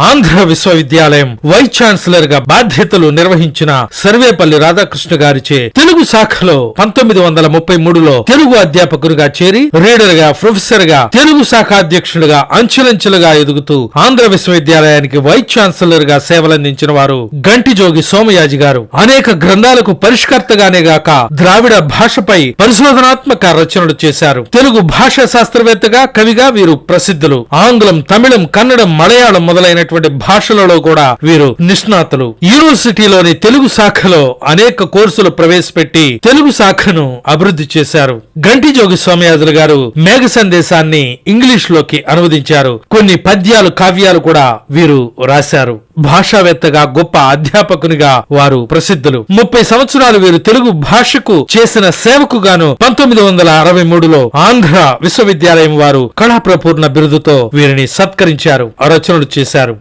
ఆంధ్ర విశ్వవిద్యాలయం వైస్ ఛాన్సలర్గా బాధ్యతలు నిర్వహించిన సర్వేపల్లి రాధాకృష్ణ గారిచే తెలుగు శాఖలో పంతొమ్మిది వందల ముప్పై మూడులో తెలుగు అధ్యాపకునిగా చేరి రీడర్గా ప్రొఫెసర్గా తెలుగు శాఖ అధ్యక్షుడిగా అంచెలంచెలుగా ఎదుగుతూ ఆంధ్ర విశ్వవిద్యాలయానికి వైస్ ఛాన్సలర్గా సేవలందించిన వారు గంటిజోగి సోమయాజి గారు. అనేక గ్రంథాలకు పరిష్కర్తగానే గాక ద్రావిడ భాషపై పరిశోధనాత్మక రచనలు చేశారు. తెలుగు భాషా శాస్త్రవేత్తగా కవిగా వీరు ప్రసిద్ధులు. ఆంగ్లం తమిళం కన్నడం మలయాళం మొదలైన అనేటువంటి భాషలలో కూడా వీరు నిష్ణాతులు. యూనివర్సిటీలోని తెలుగు శాఖలో అనేక కోర్సులు ప్రవేశపెట్టి తెలుగు శాఖను అభివృద్ధి చేశారు. గంటి జోగి స్వామియాజులు గారు మేఘ సందేశాన్ని ఇంగ్లీష్లోకి అనువదించారు. కొన్ని పద్యాలు కావ్యాలు కూడా వీరు రాశారు. భాషావేత్తగా గొప్ప అధ్యాపకునిగా వారు ప్రసిద్ధులు. ముప్పై సంవత్సరాలు వీరు తెలుగు భాషకు చేసిన సేవకు గాను పంతొమ్మిది వందల అరవై మూడులో ఆంధ్ర విశ్వవిద్యాలయం వారు కళాప్రపూర్ణ బిరుదుతో వీరిని సత్కరించారు రచనలు చేశారు.